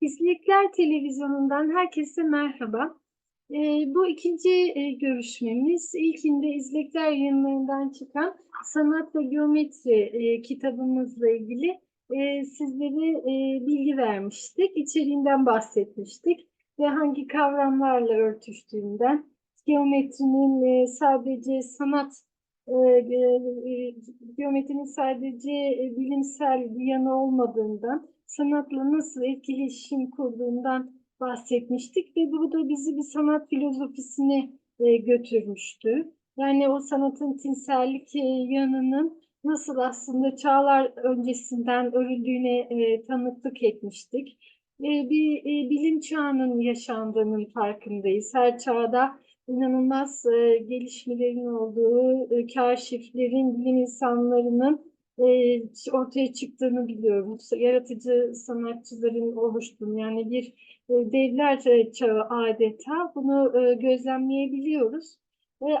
İzlekler Televizyonu'ndan herkese merhaba. Ee, bu ikinci e, görüşmemiz. İlkinde İzlekler yayınlarından çıkan Sanat ve Geometri e, kitabımızla ilgili e, sizlere e, bilgi vermiştik. İçeriğinden bahsetmiştik ve hangi kavramlarla örtüştüğünden, geometrinin e, sadece sanat e, e, geometrinin sadece e, bilimsel bir yanı olmadığından, sanatla nasıl etkileşim kurduğundan bahsetmiştik ve bu da bizi bir sanat filozofisine e, götürmüştü. Yani o sanatın tinsellik e, yanının nasıl aslında çağlar öncesinden örüldüğüne e, tanıklık etmiştik. Bir bilim çağının yaşandığının farkındayız. Her çağda inanılmaz gelişmelerin olduğu, kaşiflerin, bilim insanlarının e, ortaya çıktığını biliyoruz. Yaratıcı sanatçıların oluştuğunu yani bir e, devler çağı adeta bunu e, gözlemleyebiliyoruz.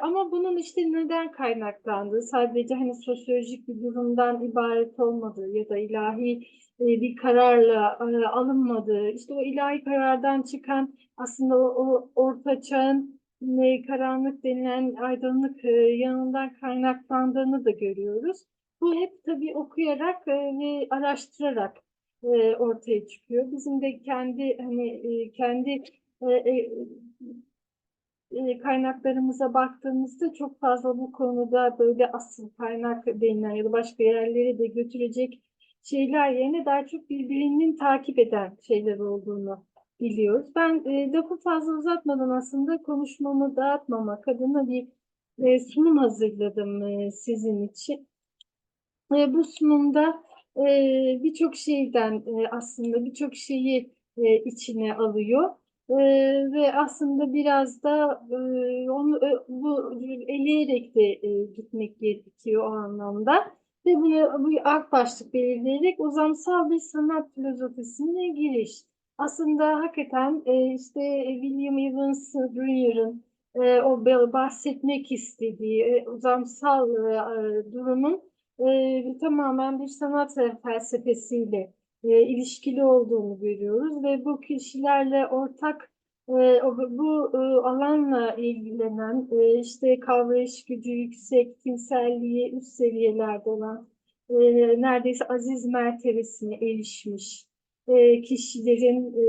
Ama bunun işte neden kaynaklandığı, sadece hani sosyolojik bir durumdan ibaret olmadığı ya da ilahi bir kararla alınmadığı, işte o ilahi karardan çıkan aslında o, o orta çağın karanlık denilen aydınlık yanından kaynaklandığını da görüyoruz. Bu hep tabii okuyarak e, ve araştırarak e, ortaya çıkıyor. Bizim de kendi hani e, kendi kaynaklarımıza baktığımızda çok fazla bu konuda böyle asıl kaynak denilen ya da başka yerlere de götürecek şeyler yerine daha çok birbirinin takip eden şeyler olduğunu biliyoruz. Ben e, lafı fazla uzatmadan aslında konuşmamı dağıtmamak adına bir sunum hazırladım sizin için. E, bu sunumda e, birçok şeyden e, aslında birçok şeyi e, içine alıyor. E, ve aslında biraz da e, onu e, bu eleyerek de e, gitmek gerekiyor o anlamda. Ve bunu bu ak başlık belirleyerek uzamsal bir sanat filozofisine giriş. Aslında hakikaten e, işte William Evans Bruyer'ın e, o bahsetmek istediği e, uzamsal e, durumun e, tamamen bir sanat felsefesiyle e, ilişkili olduğunu görüyoruz ve bu kişilerle ortak e, bu e, alanla ilgilenen e, işte kavrayış gücü yüksek, tinselliği üst seviyelerde olan e, neredeyse aziz mertebesine erişmiş e, kişilerin e,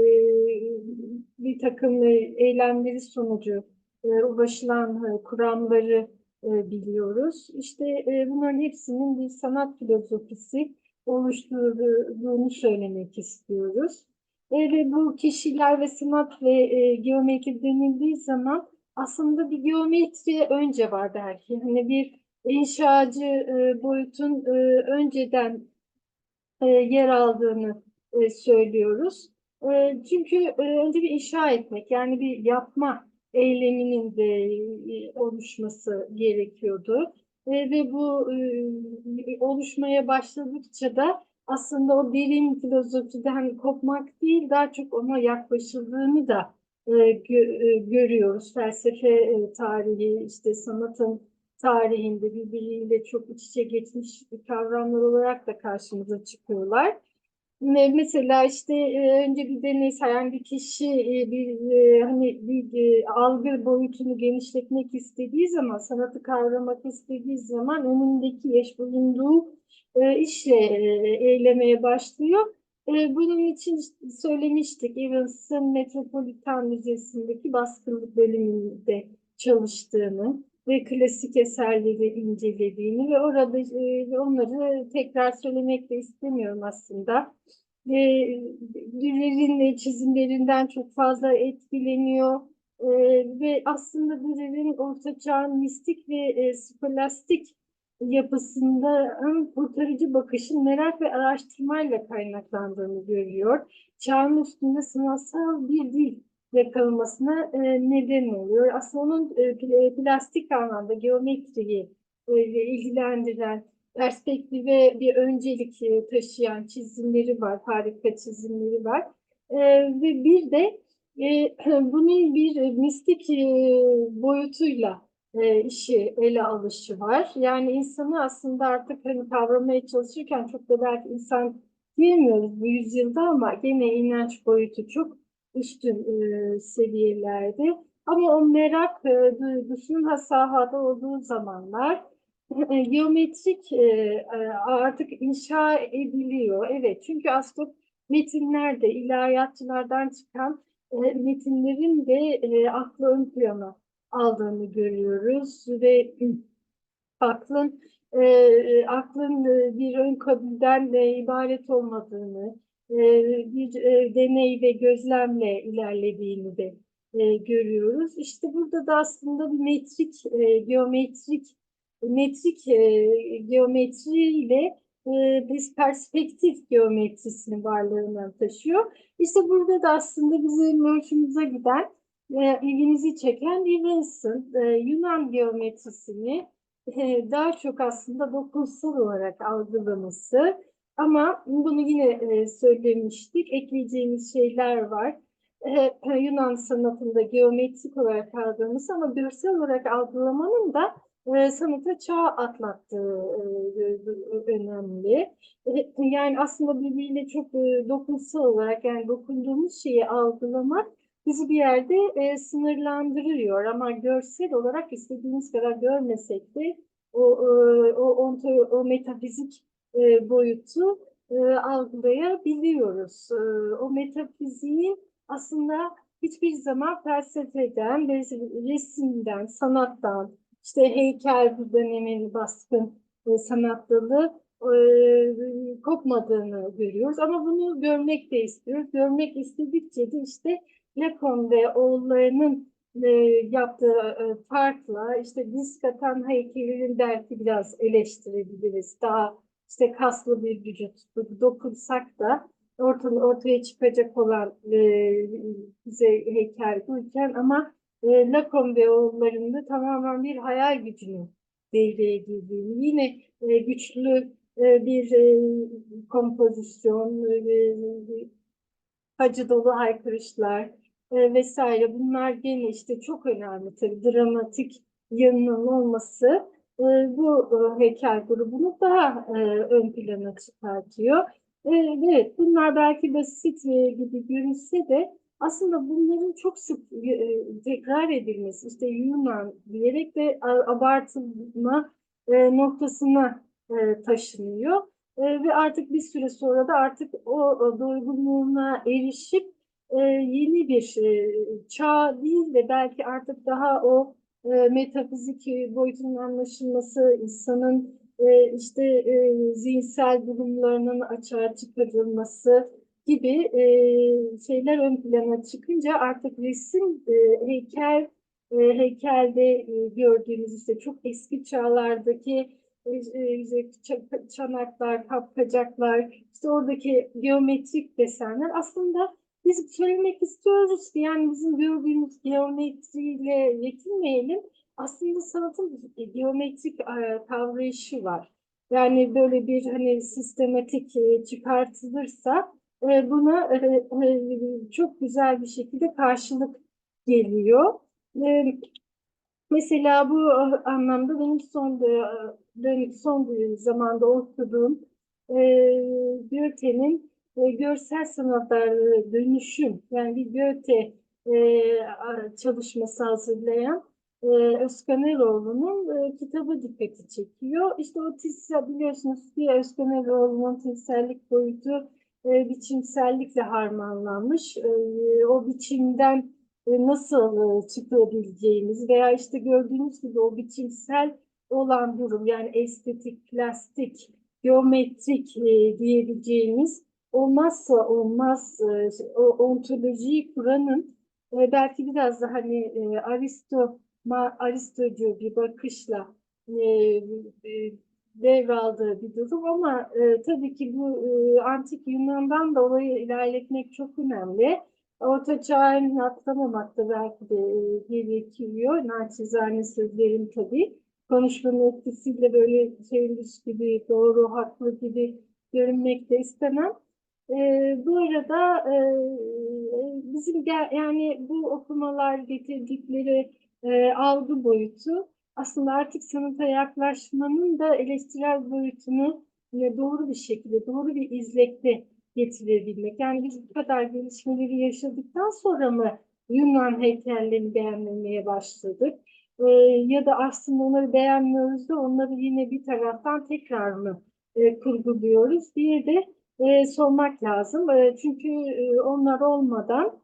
bir takım e, eylemleri sonucu e, ulaşılan e, kuramları biliyoruz. İşte e, bunların hepsinin bir sanat filozofisi oluşturduğunu söylemek istiyoruz. E, ve bu kişiler ve sanat ve e, geometri denildiği zaman aslında bir geometri önce var belki. Hani bir inşacı e, boyutun e, önceden e, yer aldığını e, söylüyoruz. E, çünkü e, önce bir inşa etmek yani bir yapma eyleminin de e, oluşması gerekiyordu. E, ve bu e, oluşmaya başladıkça da aslında o derin filozofiden kopmak değil daha çok ona yaklaşıldığını da görüyoruz. Felsefe tarihi, işte sanatın tarihinde birbiriyle çok iç içe geçmiş kavramlar olarak da karşımıza çıkıyorlar. Mesela işte e, önce bir deneysel yani bir kişi e, bir e, hani bir algı boyutunu genişletmek istediği zaman sanatı kavramak istediği zaman önündeki yaş bulunduğu işle eylemeye başlıyor. Bunun için söylemiştik Evans'ın Metropolitan Müzesi'ndeki baskınlık bölümünde çalıştığını ve klasik eserleri incelediğini ve orada e, onları tekrar söylemek de istemiyorum aslında. E, Dürer'in çizimlerinden çok fazla etkileniyor e, ve aslında Dürer'in ortaçağın mistik ve e, skolastik yapısında kurtarıcı bakışın merak ve araştırmayla kaynaklandığını görüyor. Çağın üstünde sanatsal bir dil yakalamasına e, neden oluyor. Aslında onun e, e, plastik anlamda geometriyi e, ilgilendiren perspektive bir öncelik e, taşıyan çizimleri var, harika çizimleri var. E, ve bir de e, bunun bir mistik e, boyutuyla e, işi ele alışı var. Yani insanı aslında artık hani kavramaya çalışırken çok da belki insan diyemiyoruz bu yüzyılda ama gene inanç boyutu çok üstün e, seviyelerde. Ama o merak e, duygusunun has sahada olduğu zamanlar e, geometrik e, e, artık inşa ediliyor. Evet çünkü aslında metinlerde ilahiyatçılardan çıkan e, metinlerin de e, aklı ön plana aldığını görüyoruz ve aklın e, aklın e, bir ön kabulden e, ibaret olmadığını, e, bir e, deney ve gözlemle ilerlediğini de e, görüyoruz. İşte burada da aslında bir metrik, e, geometrik, metrik e, geometriyle e, biz perspektif geometrisini varlığına taşıyor. İşte burada da aslında bizim ölçümüze giden, e, ilgimizi çeken Evans'ın e, Yunan geometrisini e, daha çok aslında dokunsal olarak algılaması ama bunu yine e, söylemiştik, ekleyeceğimiz şeyler var. E, Yunan sanatında geometrik olarak algılaması ama görsel olarak algılamanın da sanata çağ atlattığı önemli. Yani aslında birbiriyle çok dokunsal olarak yani dokunduğumuz şeyi algılamak bizi bir yerde e, sınırlandırıyor ama görsel olarak istediğimiz kadar görmesek de o e, o, onto, o metafizik e, boyutu e, algılayabiliyoruz. E, o metafiziği aslında hiçbir zaman felsefeden, resimden, sanattan, işte heykel döneminin baskın e, sanat dalı e, kopmadığını görüyoruz. Ama bunu görmek de istiyoruz. Görmek istedikçe de işte Lacon ve oğullarının e, yaptığı e, farkla işte disk atan heykelinin belki biraz eleştirebiliriz. Daha işte kaslı bir vücut. Dokunsak da ortaya, ortaya çıkacak olan e, bize heykel buyken ama e, Lacon ve oğullarında tamamen bir hayal gücünün devreye girdiğini, yine e, güçlü e, bir e, kompozisyon, e, acı dolu haykırışlar, e, vesaire. Bunlar gene işte çok önemli tabii. Dramatik yanının olması e, bu e, heykel grubunu daha e, ön plana çıkartıyor. E, evet bunlar belki basit e, gibi görünse de aslında bunların çok sık e, tekrar edilmesi işte Yunan diyerek de abartılma noktasına taşınıyor. Ve artık bir süre sonra da artık o, o doygunluğuna erişip yeni bir e, çağ değil de belki artık daha o e, metafizik boyutunun anlaşılması, insanın e, işte e, zihinsel durumlarının açığa çıkarılması gibi e, şeyler ön plana çıkınca artık resim, e, heykel, e, heykelde e, gördüğümüz işte çok eski çağlardaki e, e, çanaklar, kapkacaklar, işte oradaki geometrik desenler aslında biz söylemek istiyoruz ki yani bizim gördüğümüz geometriyle yetinmeyelim. Aslında sanatın geometrik e, kavrayışı var. Yani böyle bir hani sistematik e, çıkartılırsa e, buna çok güzel bir şekilde karşılık geliyor. Mesela bu anlamda benim son son zamanda okuduğum Goethe'nin e, görsel sanatlar dönüşüm yani bir Goethe e, çalışması hazırlayan e, Özkan Eroğlu'nun e, kitabı dikkati çekiyor. İşte o tinsel biliyorsunuz ki Özkan Eroğlu'nun tinsellik boyutu e, biçimsellikle harmanlanmış. E, o biçimden e, nasıl e, çıkabileceğimiz veya işte gördüğünüz gibi o biçimsel olan durum yani estetik, plastik, geometrik e, diyebileceğimiz olmazsa olmaz e, o ontolojiyi kuranın e, belki biraz da hani e, Aristo Aristocu bir bakışla devraldığı bir durum ama e, tabii ki bu e, antik Yunan'dan da olayı ilerletmek çok önemli. Orta çağını atlamamak da belki de e, gerekiyor. Naçizane sözlerim tabii. Konuşmanın etkisiyle böyle şeymiş gibi, doğru, haklı gibi görünmek de istemem. E, bu arada e, bizim gel, yani bu okumalar getirdikleri e, algı boyutu aslında artık sanata yaklaşmanın da eleştirel boyutunu e, doğru bir şekilde, doğru bir izlekte getirebilmek. Yani biz bu kadar gelişmeleri yaşadıktan sonra mı Yunan heykellerini beğenmemeye başladık? E, ya da aslında onları beğenmiyoruz da onları yine bir taraftan tekrar mı e, kurguluyoruz diye de e, sormak lazım. E, çünkü e, onlar olmadan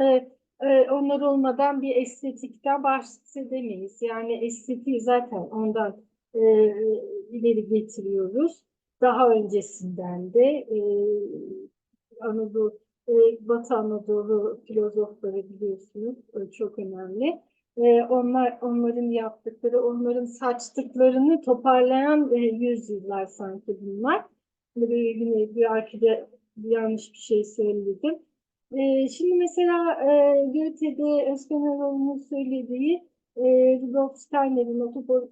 e, e, onlar olmadan bir estetikten bahsedemeyiz. Yani estetiği zaten ondan e, ileri getiriyoruz. Daha öncesinden de e, Anadolu, e, Batı Anadolu filozofları biliyorsunuz e, çok önemli. E, onlar onların yaptıkları, onların saçtıklarını toparlayan e, yüzyıllar sanki bunlar. Yine bir arkada yanlış bir şey söyledim. E, şimdi mesela e, Goethe'de Özkan Erol'un söylediği e, Rudolf Steiner'in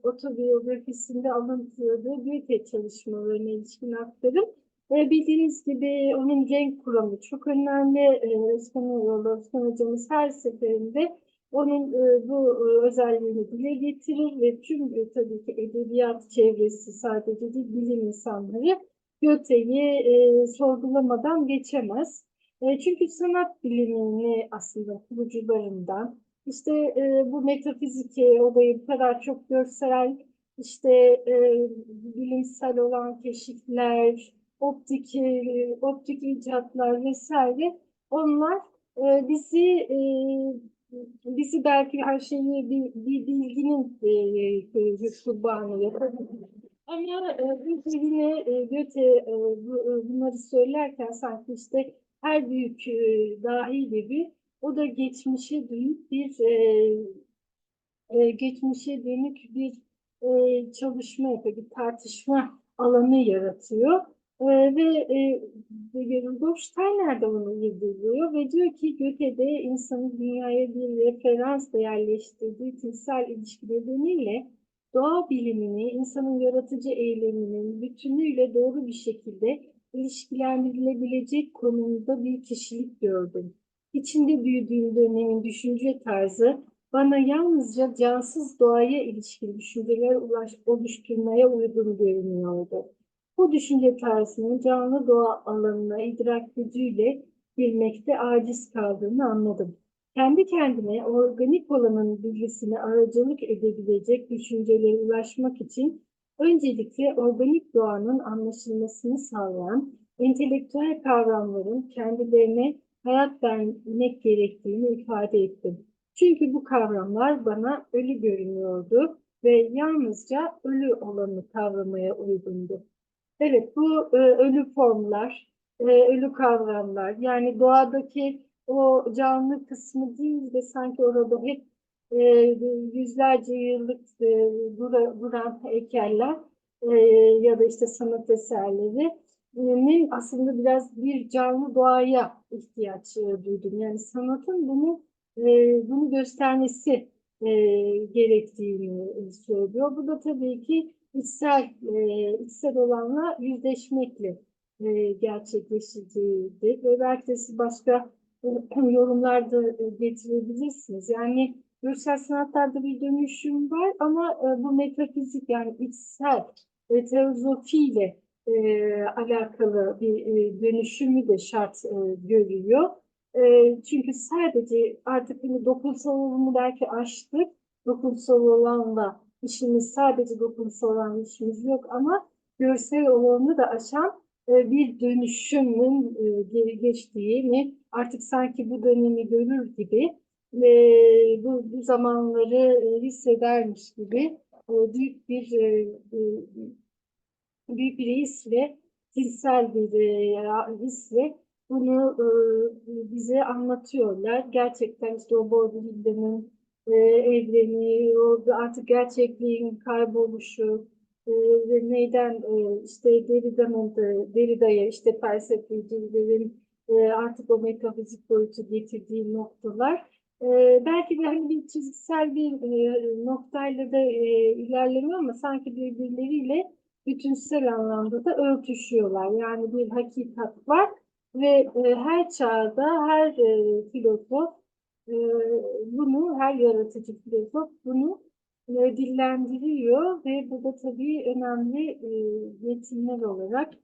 otobiyografisinde alıntıladığı Goethe çalışmalarına ilişkin aktarım. E, bildiğiniz gibi onun renk kuramı çok önemli. E, Özkan Erol, Özkan hocamız her seferinde onun e, bu e, özelliğini dile getirir ve tüm e, tabii ki edebiyat çevresi sadece değil bilim insanları Goethe'yi e, sorgulamadan geçemez. E, çünkü sanat bilimini aslında kurucularından işte e, bu metafizik olayı bu kadar çok görsel işte e, bilimsel olan keşifler, optik e, optik icatlar vesaire onlar e, bizi e, bizi belki her şeyi bir, bir bilginin e, e, kurbanı yapabilir. Ama Goethe yine Goethe bu, bunları söylerken sanki işte her büyük e, dahi gibi o da geçmişe dönük bir e, e, geçmişe dönük bir çalışma yapıyor, bir tartışma alanı yaratıyor. Ve Rudolf Steiner de onu irdeliyor ve diyor ki Goethe'de insanın dünyaya bir referans yerleştirdiği tinsel ilişki nedeniyle doğa bilimini, insanın yaratıcı eyleminin bütünüyle doğru bir şekilde ilişkilendirilebilecek konumda bir kişilik gördüm. İçinde büyüdüğüm dönemin düşünce tarzı bana yalnızca cansız doğaya ilişkin düşünceler ulaş, oluşturmaya uygun görünüyordu. Bu düşünce tarzının canlı doğa alanına idrak gücüyle girmekte aciz kaldığını anladım. Kendi kendine organik olanın bilgisine aracılık edebilecek düşüncelere ulaşmak için öncelikle organik doğanın anlaşılmasını sağlayan entelektüel kavramların kendilerine hayat vermek gerektiğini ifade ettim. Çünkü bu kavramlar bana ölü görünüyordu ve yalnızca ölü olanı kavramaya uygundu. Evet bu e, ölü formlar, e, ölü kavramlar yani doğadaki o canlı kısmı değil de sanki orada hep e, yüzlerce yıllık e, dura, duran heykeller e, ya da işte sanat eserleri aslında biraz bir canlı doğaya ihtiyaç e, duydum. Yani sanatın bunu e, bunu göstermesi e, gerektiğini söylüyor. Bu da tabii ki içsel, içsel olanla yüzleşmekle gerçekleşeceğidir. Ve belki de siz başka yorumlar da getirebilirsiniz. Yani görsel sanatlarda bir dönüşüm var ama bu metafizik yani içsel teozofiyle e, alakalı bir e, dönüşümü de şart e, görüyor. E, çünkü sadece artık hani dokunsal olanı belki aştık. Dokunsal olanla işimiz sadece dokunsal olan işimiz yok ama görsel olanı da aşan e, bir dönüşümün e, geçtiğini artık sanki bu dönemi görür gibi e, bu, bu zamanları e, hissedermiş gibi e, büyük bir e, büyük bir hisle, cinsel bir e, hisle bunu bize anlatıyorlar. Gerçekten işte o Baudrillard'ın e, evreni, o artık gerçekliğin kayboluşu ve neyden işte Derrida'nın da, Derrida'ya işte felsefecilerin e, artık o metafizik boyutu getirdiği noktalar e, belki de hani bir çizgisel bir e, noktayla da e, ilerlemiyor ama sanki birbirleriyle bütünsel anlamda da örtüşüyorlar. Yani bir hakikat var ve e, her çağda her e, filozof bunu, her yaratıcı filozof bunu dillendiriyor ve bu da tabii önemli e, olarak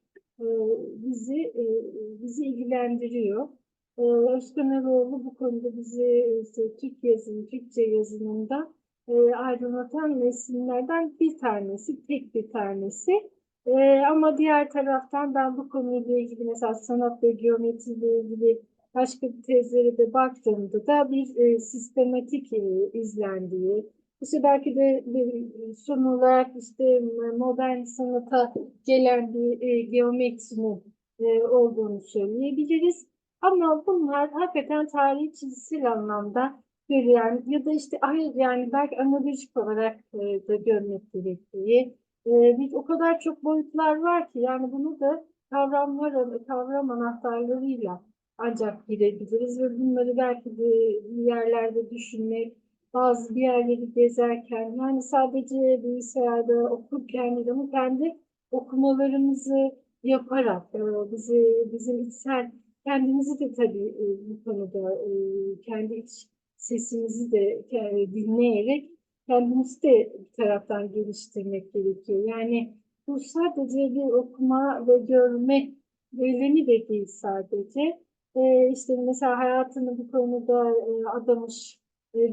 bizi e, bizi ilgilendiriyor. E, Özkan Eroğlu bu konuda bizi e, işte, Türk yazını, Türkçe yazınında e, aydınlatan metinlerden bir tanesi, tek bir tanesi. E, ama diğer taraftan ben bu konuyla ilgili mesela sanat ve geometriyle ilgili başka bir tezlere de baktığımda da bir e, sistematik e, izlendiği, işte belki de bir, son olarak işte modern sanata gelen bir e, e, olduğunu söyleyebiliriz. Ama bunlar hakikaten tarihi çizgisel anlamda görülen ya da işte hayır yani belki analojik olarak e, da görmek gerektiği e, bir o kadar çok boyutlar var ki yani bunu da kavramlar kavram anahtarlarıyla ancak girebiliriz ve bunları belki de yerlerde düşünmek bazı bir yerleri gezerken yani sadece bilgisayarda okurken değil ama kendi okumalarımızı yaparak e, bizi bizim içsel kendimizi de tabii e, bu konuda e, kendi iç sesimizi de dinleyerek kendimizi de bir taraftan geliştirmek gerekiyor. Yani bu sadece bir okuma ve görme eylemi de değil sadece. İşte mesela hayatını bu konuda adamış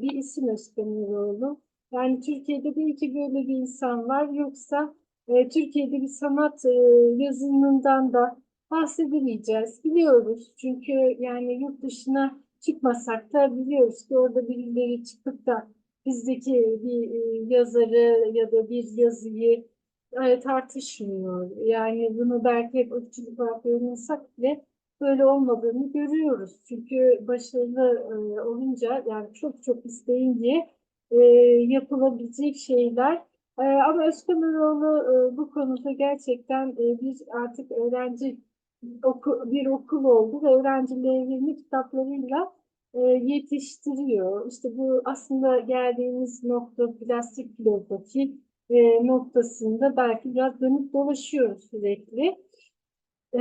bir isim Özkan Eroğlu. Yani Türkiye'de belki böyle bir insan var. Yoksa e, Türkiye'de bir sanat e, yazınından da bahsedemeyeceğiz. Biliyoruz çünkü yani yurt dışına çıkmasak da biliyoruz ki orada birileri çıkıp da bizdeki bir e, yazarı ya da bir yazıyı e, tartışmıyor. Yani bunu belki hep ırkçılık yorumlasak bile böyle olmadığını görüyoruz. Çünkü başarılı e, olunca yani çok çok isteyince e, yapılabilecek şeyler. E, ama Özkan Eroğlu e, bu konuda gerçekten e, bir artık öğrenci oku, bir okul oldu ve öğrencilerini kitaplarıyla e, yetiştiriyor. İşte bu aslında geldiğimiz nokta plastik filozofi e, noktasında belki biraz dönüp dolaşıyoruz sürekli. E,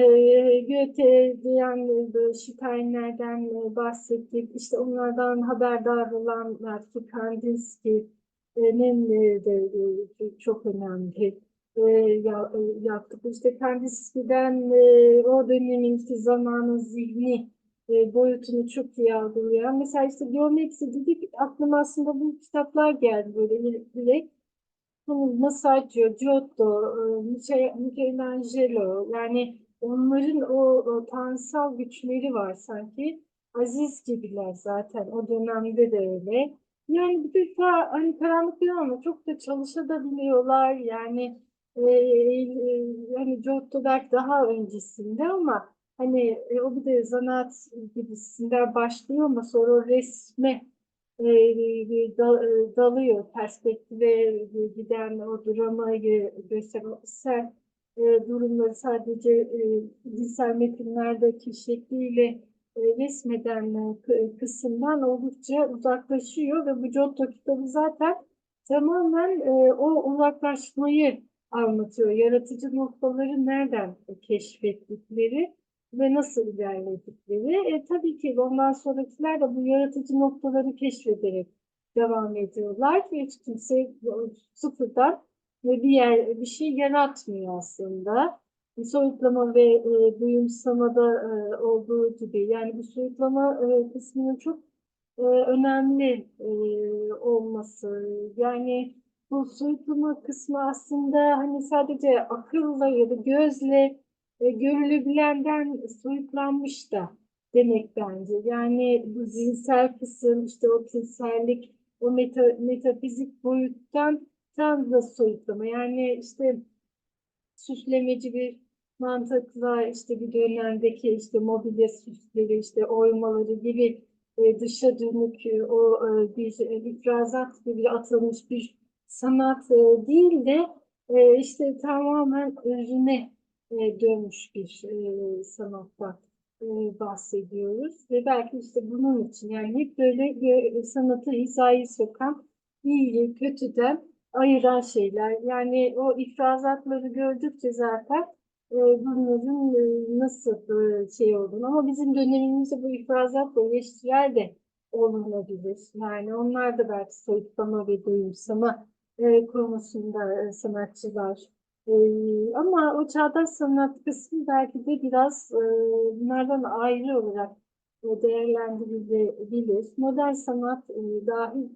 Goethe'den, Steinler'den bahsettik. İşte onlardan haberdar olan belki Kandinsky'nin de çok önemli e, yaptık. İşte Kandinsky'den o dönemin işte zamanın zihni e, boyutunu çok iyi algılayan. Mesela işte geometri dedik aklıma aslında bu kitaplar geldi böyle direkt. Masaccio, Giotto, e, Michelangelo yani onların o, o tanrısal güçleri var sanki. Aziz gibiler zaten o dönemde de öyle. Yani bir defa hani karanlık bir ama çok da çalışabiliyorlar. Yani e, e, hani Giotto daha öncesinde ama hani e, o bir de zanaat gibisinden başlıyor ama sonra o resme e, da, e, dalıyor perspektife giden o dramayı gösteren e, durumları sadece e, dilsel metinlerdeki şekliyle e, resmeden e, kısımdan oldukça uzaklaşıyor ve bu Giotto kitabı zaten tamamen e, o uzaklaşmayı anlatıyor. Yaratıcı noktaları nereden keşfettikleri ve nasıl ilerledikleri. E, tabii ki ondan sonrakiler de bu yaratıcı noktaları keşfederek devam ediyorlar. Hiç kimse sıfırdan bir yer bir şey yaratmıyor aslında. Soyutlama ve e, duyumsamada e, olduğu gibi yani bu soyutlama e, kısmının çok e, önemli e, olması. Yani bu soyutlama kısmı aslında hani sadece akılla ya da gözle e, görülebilenden soyutlanmış da demek bence. Yani bu zihinsel kısım işte o tinsellik o meta, metafizik boyuttan da soyutlama. Yani işte süslemeci bir mantıkla işte bir dönemdeki işte mobilya süsleri işte oymaları gibi e, dışa dönük e, o e, bir e, ifrazat gibi atılmış bir sanat e, değil de e, işte tamamen özüne e, dönmüş bir e, sanattan e, bahsediyoruz ve belki işte bunun için yani hep böyle bir sanatı hizayı sokan iyiyi kötüden ayıran şeyler. Yani o ifrazatları gördükçe zaten e, bunların e, nasıl e, şey olduğunu ama bizim dönemimizde bu ifrazat ve eleştirel de olunabilir. Yani onlar da belki soyutlama ve duyumsama e, konusunda e, sanatçılar. E, ama o çağdaş sanat kısmı belki de biraz e, bunlardan ayrı olarak e, değerlendirilebilir. Modern sanat e, dahil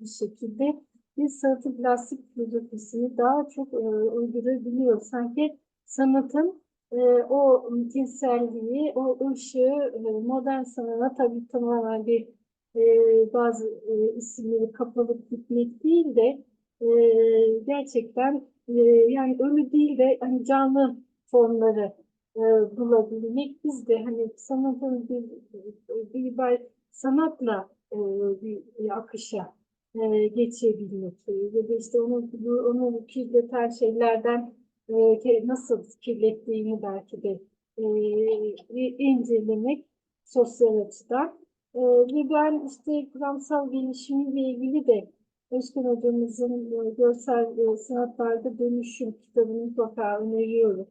bir şekilde bir sanatı plastik filozofisini daha çok e, uydurabiliyor. Sanki sanatın e, o tinselliği, o ışığı e, modern sanata tabii tamamen bir e, bazı e, isimleri kapalı gitmek değil de e, gerçekten e, yani ölü değil de hani canlı formları e, bulabilmek biz de hani sanatın bir, bir, bir sanatla e, bir, bir akışa e, geçebilmek e, ya da işte onu onu kirleten şeylerden e, nasıl kirlettiğini belki de e, incelemek sosyal açıdan. E, ve ben işte kuramsal gelişimiyle ilgili de Özkan hocamızın e, görsel e, sanatlarda dönüşüm kitabını mutlaka öneriyorum.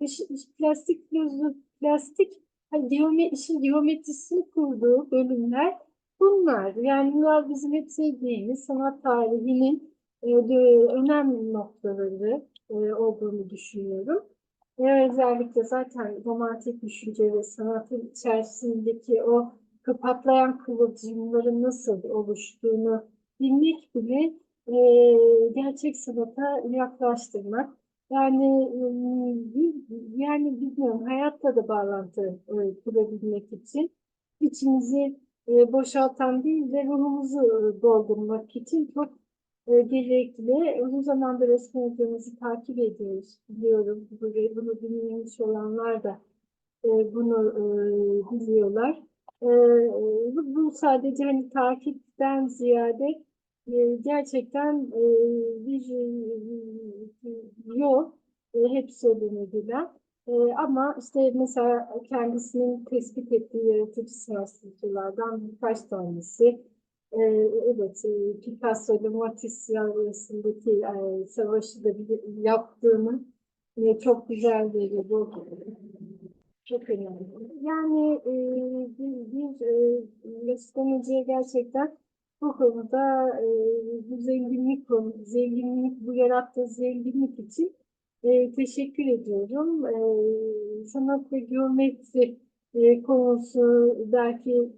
Ve şi- şi- plastik filozof, plastik hani işin geometrisini kurduğu bölümler bunlar. Yani bunlar bizim hep sevdiğimiz sanat tarihinin e, önemli noktaları e, olduğunu düşünüyorum. Ve özellikle zaten romantik düşünce ve sanatın içerisindeki o patlayan kıvılcımların nasıl oluştuğunu bilmek bile e, gerçek sanata yaklaştırmak. Yani yani bilmiyorum hayatla da bağlantı e, kurabilmek için içimizi e, boşaltan değil de ruhumuzu e, doldurmak için çok e, gerekli. Uzun zamandır hocamızı takip ediyoruz. Biliyorum bunu, bunu dinlemiş olanlar da e, bunu e, biliyorlar. E, bu, bu sadece hani takipten ziyade e, gerçekten e, bir e, yol e, hep söylenebilen. E, ama işte mesela kendisinin tespit ettiği yaratıcı sanatçılardan birkaç tanesi e, evet e, Picasso ile Matisse arasındaki e, savaşı da bir, yaptığını e, çok güzel bir bu çok önemli. Yani e, bir, bir e, Mesut gerçekten bu konuda e, bu zenginlik konu, zenginlik, bu yarattığı zenginlik için e, teşekkür ediyorum. E, sanat ve geometri e, konusu belki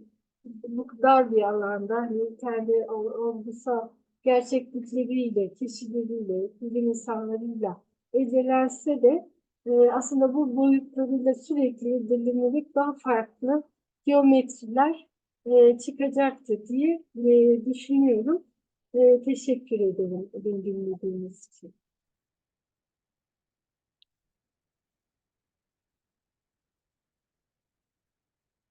bu dar bir alanda hani kendi ol- olgusal gerçeklikleriyle, kişileriyle, bilim insanlarıyla edelense de e, aslında bu boyutlarıyla sürekli irdelenerek daha farklı geometriler e, çıkacaktır diye e, düşünüyorum. E, teşekkür ederim beni dinlediğiniz için.